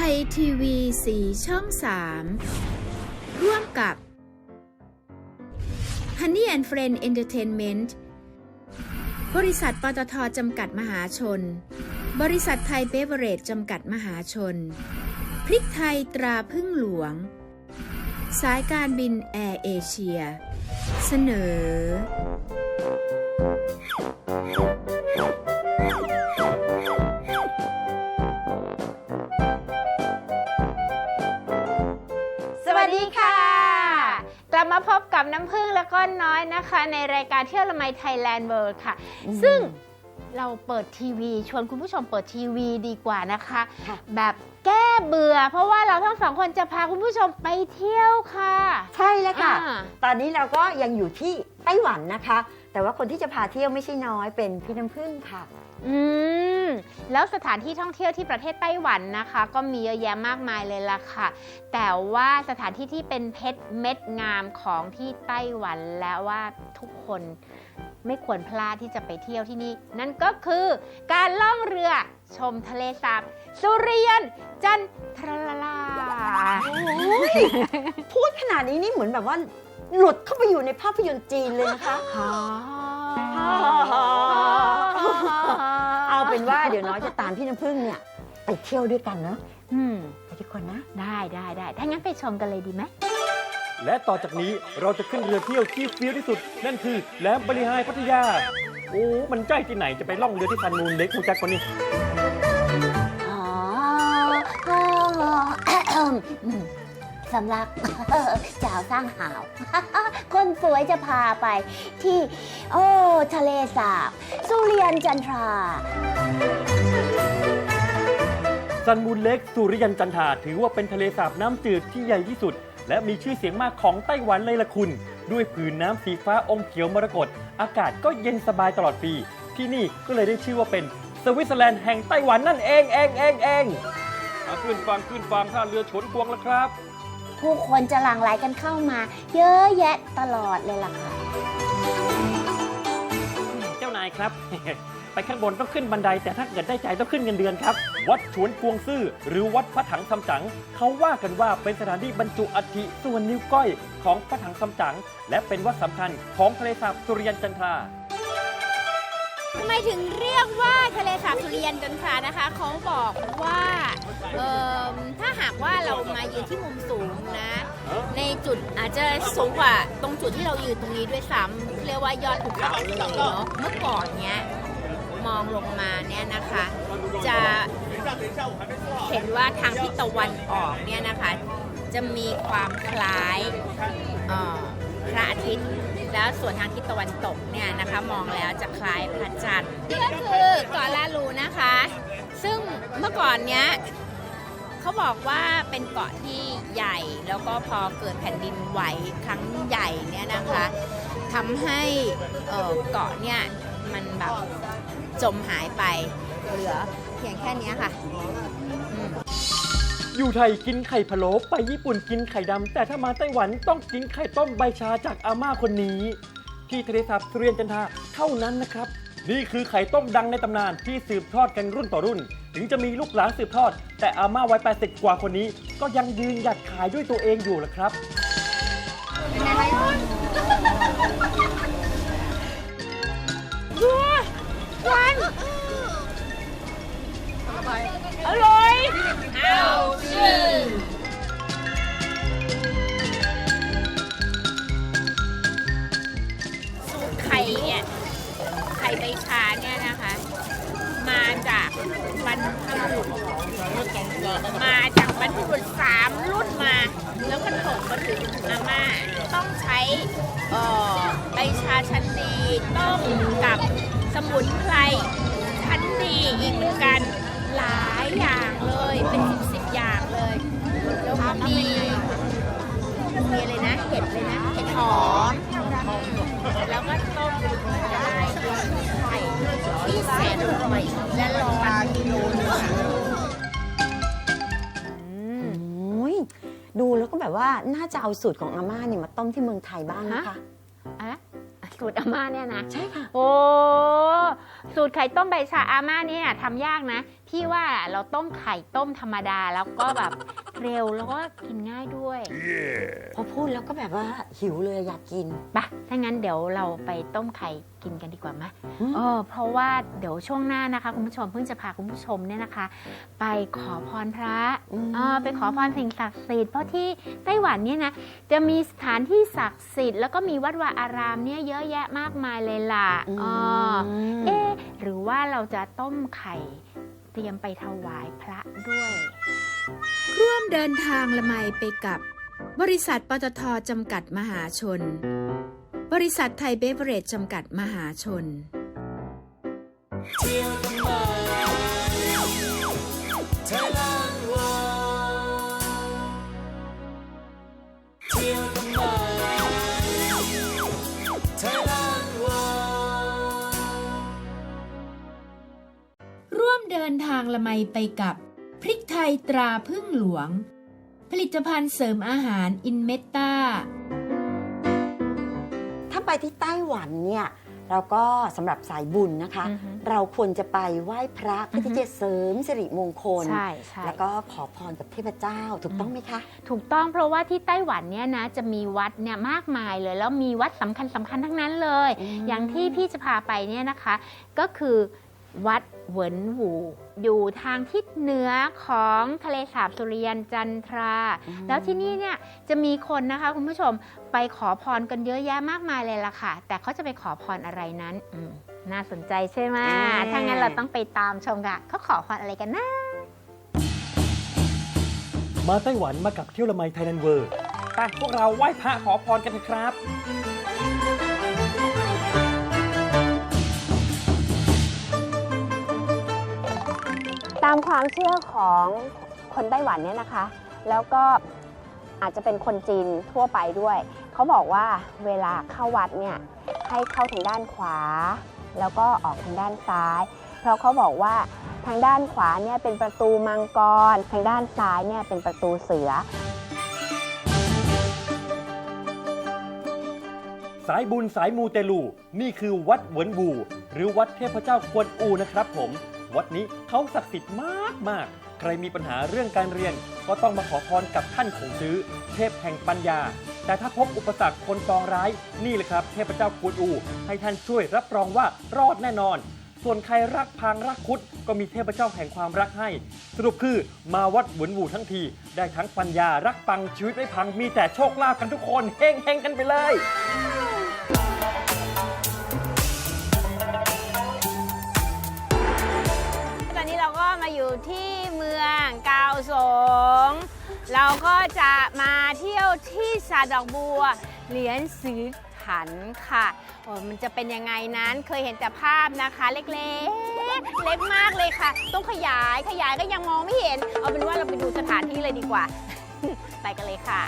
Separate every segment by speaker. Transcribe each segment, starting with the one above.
Speaker 1: ไทยทีวีสีช่อง 3 ร่วมกับ Honey and Friend Entertainment บริษัทปตทจำกัดมหาชน บริษัทไทยเบเวอร์เรจจำกัดมหาชน พริกไทยตราพึ่งหลวง สายการบินแอร์เอเชีย เสนอ
Speaker 2: กลับมาพบกับน้ำพึ่งและก้อนน้อยนะคะ ในรายการเที่ยวละไมไทยแลนด์เวิร์ค่ะ ซึ่งเราเปิดทีวี ชวนคุณผู้ชมเปิดทีวีดีกว่านะคะ
Speaker 3: ค่ะ
Speaker 2: แบบแก้เบื่อ เพราะว่าเราทั้งสองคนจะพาคุณผู้ชมไปเที่ยวค่ะ
Speaker 3: ใช่แล้วค่ะ
Speaker 2: อ่า
Speaker 3: ตอนนี้เราก็ยังอยู่ที่ไต้หวันนะคะ แต่ว่าคนที่จะพาเที่ยวไม่ใช่น้อยเป็นพี่น้ำพึ่งค่ะ
Speaker 2: อืม แล้วสถานที่ท่องเที่ยวที่ประเทศไต้หวันนะคะ ก็มีเยอะแยะมากมายเลยล่ะค่ะ แต่ว่าสถานที่ที่เป็นเพชรเม็ดงามของที่ไต้หวันแล้วว่าทุกคนไม่ควรพลาดที่จะไปเที่ยวที่นี่ นั่นก็คือการล่องเรือชมทะเลสาบสุริยันจันทราลา
Speaker 3: พูดขนาดนี้นี่เหมือนแบบว่า หลุดเข้าไปอยู่ในภาพยนตร์จีนเลยนะคะ เอาเป็นว่าเดี๋ยวน้อยจะตามพี่น้ำพึ่งเนี่ยไปเที่ยวด้วยกันเนาะ
Speaker 2: อืม
Speaker 3: ไปทุกคนนะ
Speaker 2: ได้ได้ได้ถ้างั้นไปชมกันเลยดีไหม
Speaker 4: และต่อจากนี้เราจะขึ้นเรือเที่ยวที่เฟี้ยวที่สุด นั่นคือแหลมบริหายพัทยา โอ้ มันใจที่ไหนจะไปล่องเรือที่ซันมูนเล็กมูจักคนนี้
Speaker 5: อ๋อ สำหรับสาวสร้างหาว คนสวยจะพาไปที่ โอ้ ทะเลสาบ สุเรียนจันทรา
Speaker 4: ซันมูนเล็กสุริยันจันทราถือว่าเป็นทะเลสาบน้ำจืดที่ใหญ่ที่สุด และมีชื่อเสียงมากของไต้หวันเลยละคุณ ด้วยผืนน้ำสีฟ้าอมเขียวมรกตอากาศก็เย็นสบายตลอดปี ที่นี่ก็เลยได้ชื่อว่าเป็นสวิตเซอร์แลนด์แห่งไต้หวันนั่นเองเองเองเองอะขึ้นฟังขึ้นฟังท่าเรือชนควงแล้วครับ
Speaker 5: ผู้คนจะหลั่งไหลกันเข้ามา เยอะแยะตลอดเลยล่ะค่ะ
Speaker 4: เจ้านายครับ ไปข้างบนต้องขึ้นบันได แต่ถ้าเกิดได้ใจต้องขึ้นเงินเดือนครับ วัดฉวนกวงซื่อ หรือวัดพระถังคำจังเขาว่ากันว่าเป็นสถานที่บรรจุอัฐิส่วนนิ้วก้อยของพระถังคำจัง และเป็นวัดสำคัญของทะเลสาบสุริยันจันทรา
Speaker 2: ทำไมถึงเรียกว่าทะเลสาบสุริยันจันทรานะคะ เขาบอกว่าเอิ่มถ้าหากว่าเรามายืนที่มุมสูงนะ ในจุดอาจจะสูงกว่าตรงจุดที่เรายืนตรงนี้ด้วยซ้ำเรียกว่ายอดภูเขาเลยเนาะเมื่อก่อนเนี้ยมองลงมาเนี่ยนะคะ จะเห็นว่าทางทิศตะวันออกเนี่ยนะคะ จะมีความคล้ายพระอาทิตย์ แล้วส่วนทางทิศตะวันตกเนี่ยนะคะมองแล้วจะคล้ายพระจันทร์นี่ก็คือเกาะลาลูนะคะ ซึ่งเมื่อก่อนเนี้ยเขาบอกว่าเป็นเกาะที่ใหญ่แล้วก็พอเกิดแผ่นดินไหวครั้งใหญ่เนี่ยนะคะทำให้เกาะเนี่ยมันแบบจมหายไปเหลือเพียงแค่นี้ค่ะ
Speaker 4: อยู่ไทยกินไข่พะโล้ไปญี่ปุ่นกินไข่ดำแต่ถ้ามาไต้หวันต้องกินไข่ต้มใบชาจากอาม่าคนนี้ ที่ทะเลสาบสุริยันจันทาเท่านั้นนะครับ นี่คือไข่ต้มดังในตำนานที่สืบทอดกันรุ่นต่อรุ่น ถึงจะมีลูกหลานสืบทอด แต่อาม่าวัย80กว่าคนนี้ ก็ยังยืนหยัดขายด้วยตัวเองอยู่ละครับ ห
Speaker 2: วัน มาจากบรรพบุรุษสามรุ่นมา แล้วก็ตกมาถึงอาม่าต้องใช้เอ่อใบชาชั้นดีต้มกับสมุนไพรชั้นดีอีกเหมือนกันหลายอย่างเลยเป็นสิบสิบอย่างเลยแล้วก็มีมีอะไรนะเห็ดเลยนะเห็ดหอม
Speaker 3: แล้วก็แบบว่าน่าจะเอาสูตรของอาม่าเนี่ยมาต้มที่เมืองไทยบ้างนะคะ
Speaker 2: อะสูตรอาม่าเนี่ยนะ
Speaker 3: ใช่ค่ะ
Speaker 2: โอ้ สูตรไข่ต้มใบชาอาม่าเนี่ยทำยากนะ พี่ว่าเราต้มไข่ต้มธรรมดาแล้วก็แบบเร็วแล้วก็กินง่ายด้วย
Speaker 3: พอพูดแล้วก็แบบว่าหิวเลยอยากกิน
Speaker 2: ปะถ้างั้นเดี๋ยวเราไปต้มไข่กินกันดีกว่าไหม
Speaker 3: อืม
Speaker 2: เออเพราะว่าเดี๋ยวช่วงหน้านะคะคุณผู้ชมเพิ่งจะพาคุณผู้ชมเนี่ยนะคะ ไปขอพรพระ
Speaker 3: อืม
Speaker 2: เออไปขอพรสิ่งศักดิ์สิทธิ์เพราะที่ไต้หวันเนี่ยนะจะมีสถานที่ศักดิ์สิทธิ์แล้วก็มีวัดวาอารามเนี่ยเยอะแยะมากมายเลยล่ะเออ
Speaker 3: ม
Speaker 2: เอ๊ะหรือว่าเราจะต้มไข่ เตรียมไปถวายพระด้วย
Speaker 1: ร่วมเดินทางละไมไปกับบริษัทปตทจำกัดมหาชน บริษัทไทยเบเวอเรจจำกัดมหาชนร่วมเดิน ทางละไมไปกับ พริกไทยตราพึ่งหลวง ผลิตภัณฑ์เสริมอาหารอินเมตตา
Speaker 3: ถ้าไปที่ไต้หวันเนี่ยเราก็สำหรับสายบุญนะคะ
Speaker 2: อือฮึ
Speaker 3: เราควรจะไปไหว้พระเพื่อที่จะเสริมสิริมงคล
Speaker 2: ใช่ใช่
Speaker 3: แล้วก็ขอพรกับเทพเจ้าถูกต้องไหมคะ
Speaker 2: ถูกต้องเพราะว่าที่ไต้หวันเนี่ยนะจะมีวัดเนี่ยมากมายเลย แล้วมีวัดสำคัญสำคัญทั้งนั้นเลย
Speaker 3: อืม
Speaker 2: อย่างที่พี่จะพาไปเนี่ยนะคะ ก็คือ วัดเหวินหวูอยู่ทางทิศเหนือของทะเลสาบสุริยันจันทรา แล้วที่นี่เนี่ยจะมีคนนะคะคุณผู้ชมไปขอพรกันเยอะแยะมากมายเลยล่ะค่ะ แต่เขาจะไปขอพรอะไรนั้นอืมน่าสนใจใช่ไหม
Speaker 3: อ่า
Speaker 2: ถ้างั้นเราต้องไปตามชมค่ะเขาขอพรอะไรกันนะ
Speaker 4: มาไต้หวันมากับเที่ยวละไมไทยแลนด์เวิร์ไปพวกเราไหว้พระขอพรกันเถอะครับ
Speaker 5: ตามความเชื่อของคนไต้หวันเนี่ยนะคะ แล้วก็อาจจะเป็นคนจีนทั่วไปด้วย เขาบอกว่าเวลาเข้าวัดเนี่ยให้เข้าทางด้านขวา แล้วก็ออกทางด้านซ้าย เพราะเขาบอกว่าทางด้านขวาเนี่ยเป็นประตูมังกร ทางด้านซ้ายเนี่ยเป็นประตูเสือ
Speaker 4: สายบุญสายมูเตลู นี่คือวัดเหวินบู หรือวัดเทพเจ้ากวนอูนะครับผม วัดนี้เขาศักดิ์สิทธิ์มากมากๆใครมีปัญหาเรื่องการเรียน ก็ต้องมาขอพรกับท่านขงซื้อ เทพแห่งปัญญา แต่ถ้าพบอุปสรรคคนปองร้ายนี่แหละครับ เทพเจ้ากวนอู ให้ท่านช่วยรับรองว่ารอดแน่นอน ส่วนใครรักพังรักคุด ก็มีเทพเจ้าแห่งความรักให้ สรุปคือมาวัดหวนบูทั้งที ได้ทั้งปัญญารักปังชีวิตไม่พังมีแต่โชคลาภกันทุกคนเฮงเฮงกันไปเลย
Speaker 2: ที่เมืองกาวสง เราก็จะมาเที่ยวที่สาดอกบัว เหรียญสือถันค่ะโอ้มันจะเป็นยังไงนั้นเคยเห็นแต่ภาพนะคะเล็กๆ เล็กมากเลยค่ะ ต้องขยายขยายก็ยังมองไม่เห็น เอาเป็นว่าเราไปดูสถานที่เลยดีกว่า ไปกันเลยค่ะ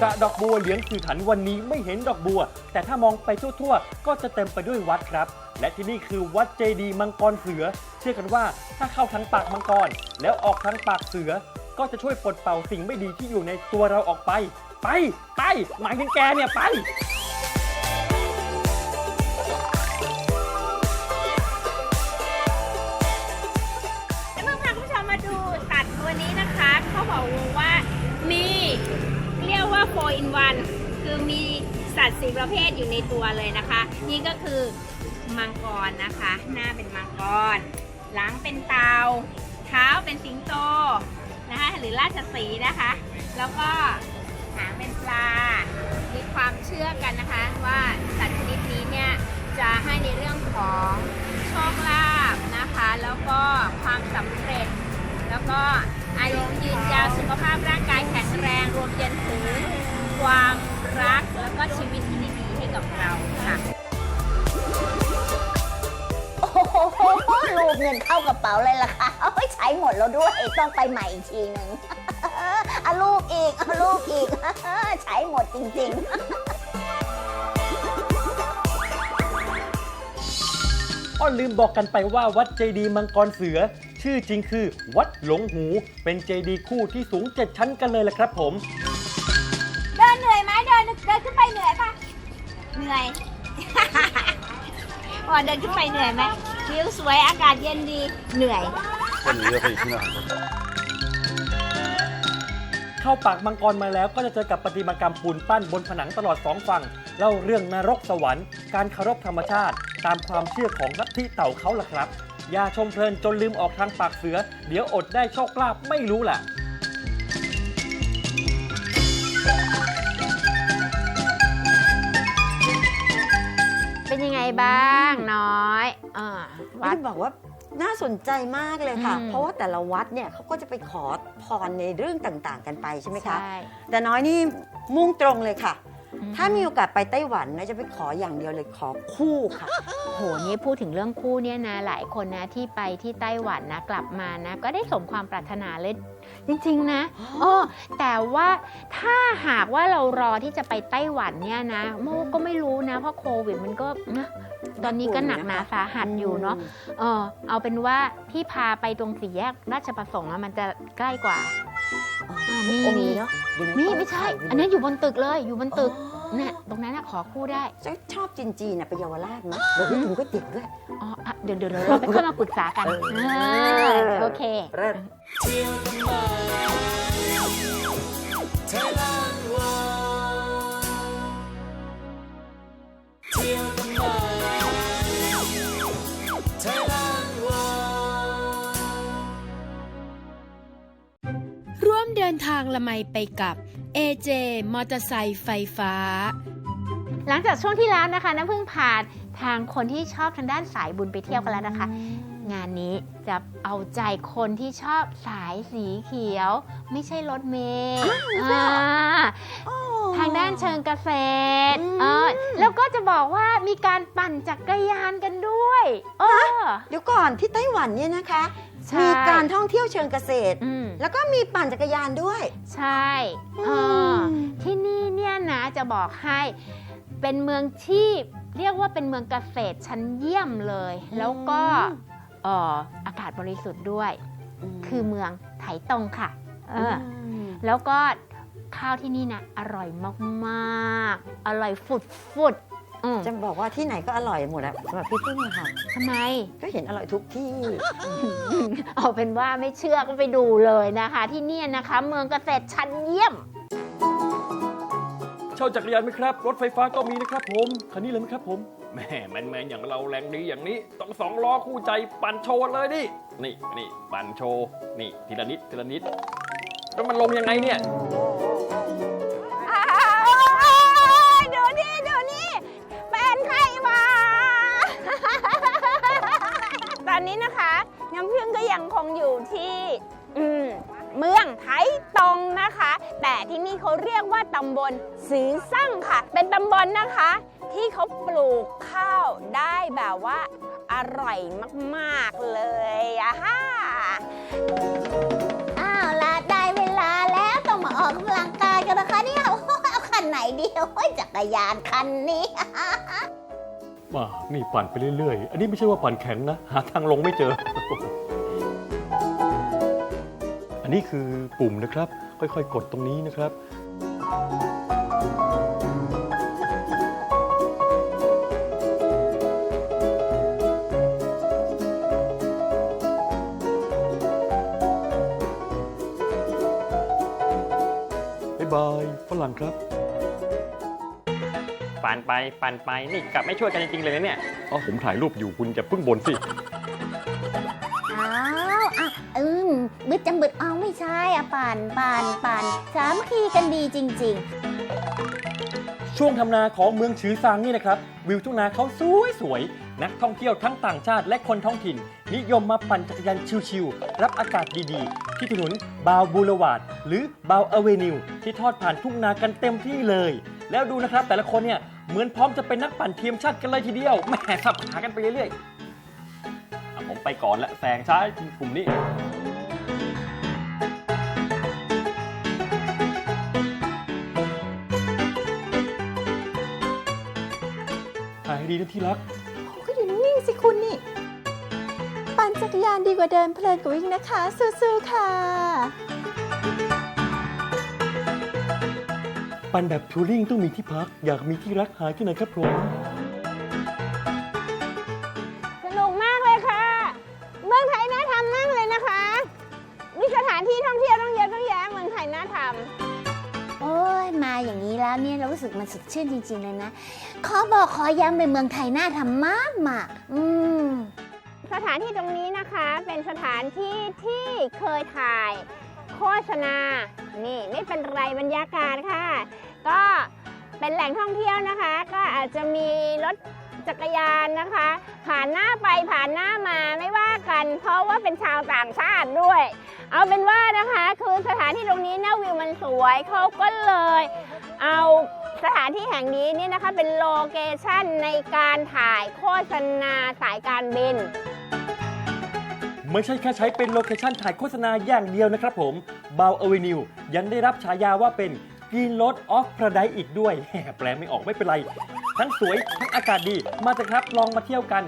Speaker 4: สระดอกบัวเหลียงสื่อถันวันนี้ไม่เห็นดอกบัว แต่ถ้ามองไปทั่วๆ ก็จะเต็มไปด้วยวัดครับ และที่นี่คือวัดเจดีมังกรเสือ เชื่อกันว่าถ้าเข้าทางปากมังกร แล้วออกทางปากเสือ ก็จะช่วยปลดเป่าสิ่งไม่ดีที่อยู่ในตัวเราออกไป ไปไปหมายถึงแกเนี่ยไป
Speaker 2: 4 in 1 คือมีสัตว์สีประเภทอยู่ในตัวเลยนะคะ นี่ก็คือมังกรนะคะ หน้าเป็นมังกร หลังเป็นเตาเท้าเป็นสิงโตนะคะหรือราชสีนะคะ แล้วก็หางเป็นปลา มีความเชื่อกันนะคะว่าสัตว์ชนิดนี้เนี่ยจะให้ในเรื่องของโชคลาภนะคะ แล้วก็ความสำเร็จแล้วก็ อายุยืนยาวสุขภาพร่างกายแข็งแรงรวมจนถึงความรักแล้วก็ชีวิตที่ดีๆให้กับเราค่ะ
Speaker 5: โอ้โหลูกเงินเข้ากระเป๋าเลยล่ะค่ะโอ้ยใช้หมดแล้วด้วยต้องไปใหม่อีกทีหนึ่งเอาลูกอีกเอาลูกอีกใช้หมดจริง ๆ
Speaker 4: อ้อลืมบอกกันไปว่าวัดเจดีย์มังกรเสือ ชื่อจริงคือ วัดหลงหู เป็นเจดีย์คู่ที่สูง 7 ชั้นกันเลยละครับผม
Speaker 2: เดินเหนื่อยไหมเดินเดินขึ้นไปเหนื่อยปะเหนื่อย อ๋อเดินขึ้นไปเหนื่อยไหมวิวสวยอากาศเย็นดีเหนื่อย
Speaker 4: เข้าปากมังกรมาแล้วก็จะเจอกับประติมากรรมปูนปั้นบนผนังตลอดสองฝั่งเล่าเรื่องนรกสวรรค์การเคารพธรรมชาติ ตามความเชื่อของลัทธิเต่าเขาล่ะครับ อย่าชมเพลินจนลืมออกทางปากเสือ เดี๋ยวอดได้โชคลาภไม่รู้ล่ะ
Speaker 2: เป็นยังไงบ้างน้อย เออวั
Speaker 3: วั
Speaker 2: ด
Speaker 3: ดบอกว่า น่าสนใจมากเลยค่ะ
Speaker 2: อืม
Speaker 3: เพราะว่าแต่ละวัดเนี่ยเขาก็จะไปขอพรในเรื่องต่างๆ กันไปใช่ไหมคะ
Speaker 2: ใช่
Speaker 3: แต่น้อยนี่มุ่งตรงเลยค่ะ
Speaker 2: อืม
Speaker 3: ถ้ามีโอกาสไปไต้หวันนะจะไปขออย่างเดียวเลยขอคู่ค่ะ
Speaker 2: โหนี่พูดถึงเรื่องคู่เนี่ยนะหลายคนนะที่ไปที่ไต้หวันนะกลับมานะ ก็ได้สมความปรารถนาเลยจริงๆนะโอ้แต่ว่าถ้าหากว่าเรารอที่จะไปไต้หวันเนี่ยนะ โมก็ไม่รู้นะ เพราะโควิดมันก็นะตอนนี้ก็หนักหนาสาหัสอยู่เนาะเออเอาเป็นว่าที่พาไปตรงสี่แยกราชประสงค์อะมันจะใกล้กว่า
Speaker 3: อ๋อ
Speaker 2: อ่านี่
Speaker 3: องค์
Speaker 2: นี่
Speaker 3: นี้เนาะดู
Speaker 2: นี่ไม่ใช่
Speaker 3: ถ่ายว้
Speaker 2: อันนี้อยู่บนตึกเลยอยู่บนตึก
Speaker 3: อ๋อ
Speaker 2: เนี่ยตรงนั้นนะขอคู่ได้
Speaker 3: จะชอบจีนจีนๆนะไปเยาวราชไหมเราไปกินก๋วยเตี๋ยวด้วย
Speaker 2: อ๋ออะเดี๋ยวเดี๋ยวเราไปค่อยมาปรึกษากัน
Speaker 3: เออ
Speaker 2: เออโอเค
Speaker 3: เริ่ม
Speaker 1: ทางละไมไปกับ AJ มอเตอร์ไซค์ไฟฟ้า
Speaker 2: หลังจากช่วงที่แล้วนะคะน้ำพึ่งผ่านทางคนที่ชอบทางด้านสายบุญไปเที่ยวกันแล้วนะคะ งานนี้จะเอาใจคนที่ชอบสายสีเขียว ไม่ใช่รถเมล์อ่าทางด้านเชิงเกษตรเออแล้วก็จะบอกว่ามีการปั่นจักรยานกันด้วย เออ
Speaker 3: เดี๋ยวก่อนที่ไต้หวันเนี่ยนะคะ
Speaker 2: ใช่
Speaker 3: มีการท่องเที่ยวเชิงเกษตร
Speaker 2: อืม
Speaker 3: แล้วก็มีปั่นจักรยานด้วย
Speaker 2: ใช่เออที่นี่เนี่ยนะจะบอกให้เป็นเมืองที่เรียกว่าเป็นเมืองเกษตรชั้นเยี่ยมเลย แล้วก็เอ่ออากาศบริสุทธิ์ด้วย คือเมืองไถตงค่ะเอออ
Speaker 3: ม
Speaker 2: แล้วก็ข้าวที่นี่นะอร่อยมากๆ อร่อยฟุดฟุดๆ อืม
Speaker 3: จะบอกว่าที่ไหนก็อร่อยหมดอะสำหรับพี่พึ่งอะค่ะ
Speaker 2: ทำไม
Speaker 3: ก็เห็นอร่อยทุกที่
Speaker 2: เอาเป็นว่าไม่เชื่อก็ไปดูเลยนะคะ ที่เนี่ยนะคะ เมืองเกษตรชั้นเยี่ยม
Speaker 4: เช่าจักรยานไหมครับ รถไฟฟ้าก็มีนะครับผม คันนี้เลยไหมครับผมแหม่แมนแมนๆอย่างเราแรงดีอย่างนี้ ต้องสองล้อคู่ใจปั่นโชว์เลยดินี่นี่ปั่นโชว์นี่ทีละนิดทีละนิดแล้วมันลงยังไงเนี่ย
Speaker 2: อนนี้นะคะน้ำพึ่งก็ยังคงอยู่ที่อืมเมืองไทตงนะคะ แต่ที่นี่เขาเรียกว่าตำบลสือซั่งค่ะ เป็นตำบลนะคะ ที่เขาปลูกข้าวได้แบบว่าอร่อยมากๆเลยอะค่ะ
Speaker 6: อ้าวละได้เวลาแล้วต้องมาออกกำลังกายกันนะคะเนี่ยเอาคันไหนดีโอ้ยจักรยานคันนี้
Speaker 4: ว่านี่ปั่นไปเรื่อยๆ อันนี้ไม่ใช่ว่าปั่นแข็งนะ หาทางลงไม่เจอ อันนี้คือปุ่มนะครับ ค่อยๆ กดตรงนี้นะครับ บ๊ายบายฝรั่งครับ ปั่นไปปั่นไปนี่กลับไม่ช่วยกันจริงๆเลยนะเนี่ยอ๋อผมถ่ายรูปอยู่คุณจะพึ่งบนสิ
Speaker 6: อ้าวอะอืมบึดจังบึดเอาไม่ใช่อะปั่นปั่นปั่นสามัคคีกันดีจริงๆ
Speaker 4: ช่วงทำนาของเมืองชือซางนี่นะครับ วิวทุ่งนาเขาสวยสวยๆนักท่องเที่ยวทั้งต่างชาติและคนท้องถิ่น นิยมมาปั่นจักรยานชิวๆรับอากาศดีๆ ที่ถนนบาวบูลวาด หรือบาวอเวนิว ที่ทอดผ่านทุ่งนากันเต็มที่เลย แล้วดูนะครับแต่ละคนเนี่ยเหมือนพร้อมจะเป็นนักปั่นทีมชาติกันเลยทีเดียวแหมสับขากันไปเรื่อยๆอะผมไปก่อนละแซงช้ากลุ่มนี้ ถ่ายให้ดีนะที่รัก
Speaker 7: ก็อยู่นิ่งๆสิคุณนี่ ปั่นจักรยานดีกว่าเดินเพลินกว่าวิ่งนะคะสู้ๆค่ะ
Speaker 4: ปั่นแบบทัวริงต้องมีที่พัก อยากมีที่รักหาที่ไหนครับผม
Speaker 2: สนุกมากเลยค่ะ เมืองไทยน่าทำมากเลยนะคะ มีสถานที่ท่องเที่ยวต้องเยอะต้อง
Speaker 6: แยะ
Speaker 2: เมืองไทยน่าทำ
Speaker 5: โอ้ยมาอย่างนี้แล้
Speaker 6: วเนี่ยเรารู้สึกมันสดชื่นจริงๆเลยนะ ขอบอกขอย้ำเปนเมืองไทยน่าทำมากมากอืม
Speaker 5: สถานที่ตรงนี้นะคะ เป็นสถานที่ที่เคยถ่าย โฆษณา นี่ไม่เป็นไรบรรยากาศค่ะ ก็เป็นแหล่งท่องเที่ยวนะคะ ก็อาจจะมีรถจักรยานนะคะ ผ่านหน้าไปผ่านหน้ามาไม่ว่ากัน เพราะว่าเป็นชาวต่างชาติด้วย เอาเป็นว่านะคะคือสถานที่ตรงนี้เนี่ยวิวมันสวยเขาก็เลย เอาสถานที่แห่งนี้เนี่ยนะคะเป็นโลเคชั่นในการถ่ายโฆษณาสายการบิน
Speaker 4: ไม่ใช่แค่ใช้เป็นโลเคชั่นถ่ายโฆษณาอย่างเดียวนะครับผมบาวอเวนิวยังได้รับฉายาว่าเป็น กรีนรถออฟพระไดอีกด้วย แปลไม่ออกไม่เป็นไร ทั้งสวย ทั้งอากาศดี มาเถอะครับลองมาเที่ยวกัน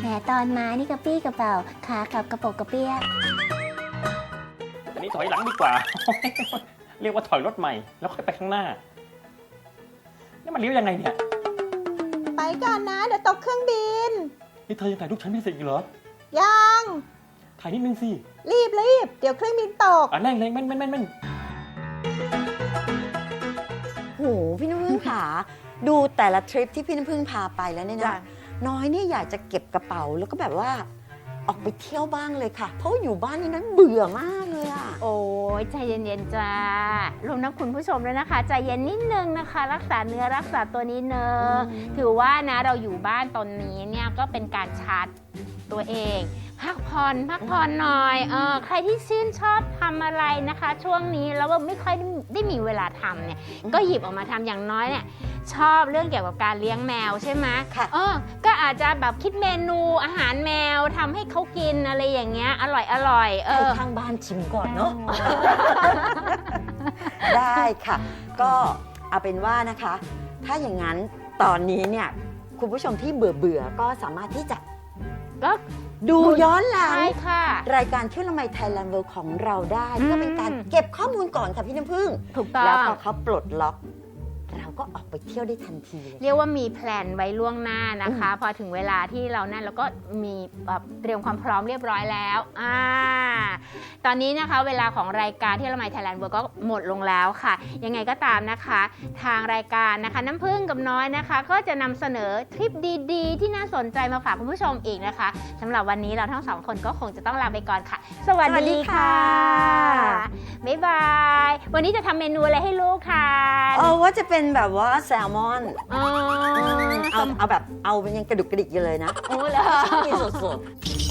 Speaker 6: แหมตอนมานี่กระปี้กระเป๋าขากลับกระโปกกระเปี้ย
Speaker 4: อันนี้ถอยหลังดีกว่า เรียกว่าถอยรถใหม่ แล้วค่อยไปข้างหน้า นี่มันเลี้ยวยังไงเนี่ย
Speaker 7: ไปก่อนนะ เดี๋ยวตกเครื่องบิน
Speaker 4: นี่เธอยังถ่ายรูปฉันไม่เสร็จอีกเหรอ
Speaker 7: ยัง
Speaker 4: ถ่ายนิดนึงสิ
Speaker 7: รีบรีบเดี๋ยวเครื่องบินตก
Speaker 4: อะแรงแรงแม่นแม่นแม่นแม่น
Speaker 3: โหพี่น้ำพึ่งขาดูแต่ละทริปที่พี่น้ำพึ่งพาไปแล้วเนี่ย
Speaker 2: จ้ะ
Speaker 3: นะน้อยเนี่ยอยากจะเก็บกระเป๋าแล้วก็แบบว่า ออกไปเที่ยวบ้างเลยค่ะ เพราะว่าอยู่บ้านนี่นั้นเบื่อมากเลยอะ
Speaker 2: โอ้ยใจเย็นๆจ้ารวมทั้งคุณผู้ชมด้วยนะคะ ใจเย็นนิดนึงนะคะ รักษาเนื้อรักษาตัวนิดนึง ถือว่านะเราอยู่บ้านตอนนี้เนี่ยก็เป็นการชาร์จตัวเอง พักผ่อนพักผ่อนหน่อยเออใครที่ชื่นชอบทำอะไรนะคะ ช่วงนี้แล้วว่าไม่ค่อยได้มีเวลาทำเนี่ย ก็หยิบออกมาทำอย่างน้อยเนี่ย ชอบเรื่องเกี่ยวกับการเลี้ยงแมวใช่ไหม
Speaker 3: ค่ะ
Speaker 2: เออ ก็อาจจะแบบคิดเมนูอาหารแมวทำให้เขากินอะไรอย่างเงี้ย อร่อยอร่อยๆเอ
Speaker 3: ให้
Speaker 2: อ
Speaker 3: ข้างบ้านชิมก่อนเนาะ ได้ค่ะ ก็เอาเป็นว่านะคะ ถ้าอย่างนั้นตอนนี้เนี่ยคุณผู้ชมที่เบื่อเบื่อๆก็สามารถที่จะ
Speaker 2: ก็
Speaker 3: ดูย้อนหลัง
Speaker 2: ใช่ค่ะ
Speaker 3: รายการเที่ยวละไมไทยแลนด์เวิลด์ของเราได้
Speaker 2: อืม
Speaker 3: ก็เป็นการเก็บข้อมูลก่อนค่ะพี่น้ำพึ่ง
Speaker 2: ถูกต้อง
Speaker 3: แล้วพอเขาปลดล็อก เราก็ออกไปเที่ยวได้ทันทีเลย
Speaker 2: เรียกว่ามีแพลนไว้ล่วงหน้านะคะ พอถึงเวลาที่เรานั่นเราก็มีแบบเตรียมความพร้อมเรียบร้อยแล้วอ่าตอนนี้นะคะเวลาของรายการที่เราไมไทยแลนด์เวิร์ก็หมดลงแล้วค่ะ ยังไงก็ตามนะคะ ทางรายการนะคะ น้ำพึ่งกับน้อยนะคะ ก็จะนำเสนอทริปดีๆ ที่น่าสนใจมาฝากคุณผู้ชมอีกนะคะสำหรับวันนี้เราทั้งสองคนก็คงจะต้องลาไปก่อนค่ะ สวัส
Speaker 3: สวัสดี
Speaker 2: ดี
Speaker 3: ค่ะ
Speaker 2: ค่ะบ๊ายบายวันนี้จะทำเมนูอะไรให้ลูกทาน
Speaker 3: เออว่าจะเป็นแบบว่าแซลมอน
Speaker 2: อ๋อ
Speaker 3: เอาเอาแบบเอาเป็นยังกระดุกกระดิกอยู่เลยนะ
Speaker 2: โอ้เหรอ
Speaker 3: กินสดๆ